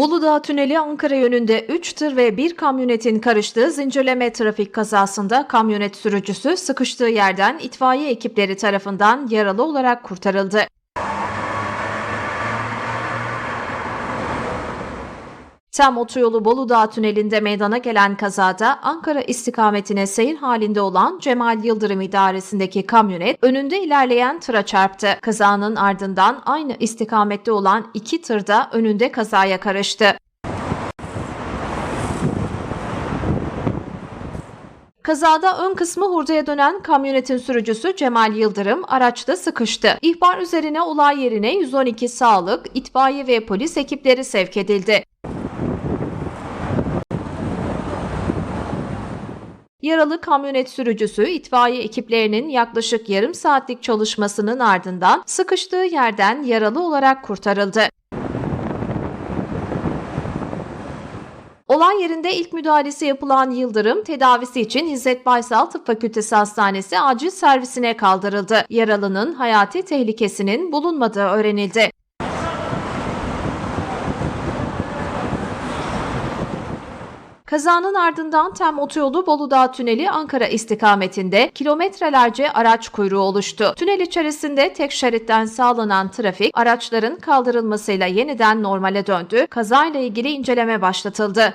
Buludağ Tüneli Ankara yönünde 3 tır ve 1 kamyonetin karıştığı zincirleme trafik kazasında kamyonet sürücüsü sıkıştığı yerden itfaiye ekipleri tarafından yaralı olarak kurtarıldı. Tem otoyolu Boludağ Tüneli'nde meydana gelen kazada Ankara istikametine seyir halinde olan Cemal Yıldırım idaresindeki kamyonet önünde ilerleyen tıra çarptı. Kazanın ardından aynı istikamette olan iki tır da önünde kazaya karıştı. Kazada ön kısmı hurdaya dönen kamyonetin sürücüsü Cemal Yıldırım araçta sıkıştı. İhbar üzerine olay yerine 112 sağlık, itfaiye ve polis ekipleri sevk edildi. Yaralı kamyonet sürücüsü itfaiye ekiplerinin yaklaşık yarım saatlik çalışmasının ardından sıkıştığı yerden yaralı olarak kurtarıldı. Olay yerinde ilk müdahalesi yapılan Yıldırım, tedavisi için İzzet Baysal Tıp Fakültesi Hastanesi acil servisine kaldırıldı. Yaralının hayati tehlikesinin bulunmadığı öğrenildi. Kazanın ardından Tem Otoyolu Boludağ Tüneli Ankara istikametinde kilometrelerce araç kuyruğu oluştu. Tünel içerisinde tek şeritten sağlanan trafik araçların kaldırılmasıyla yeniden normale döndü. Kazayla ilgili inceleme başlatıldı.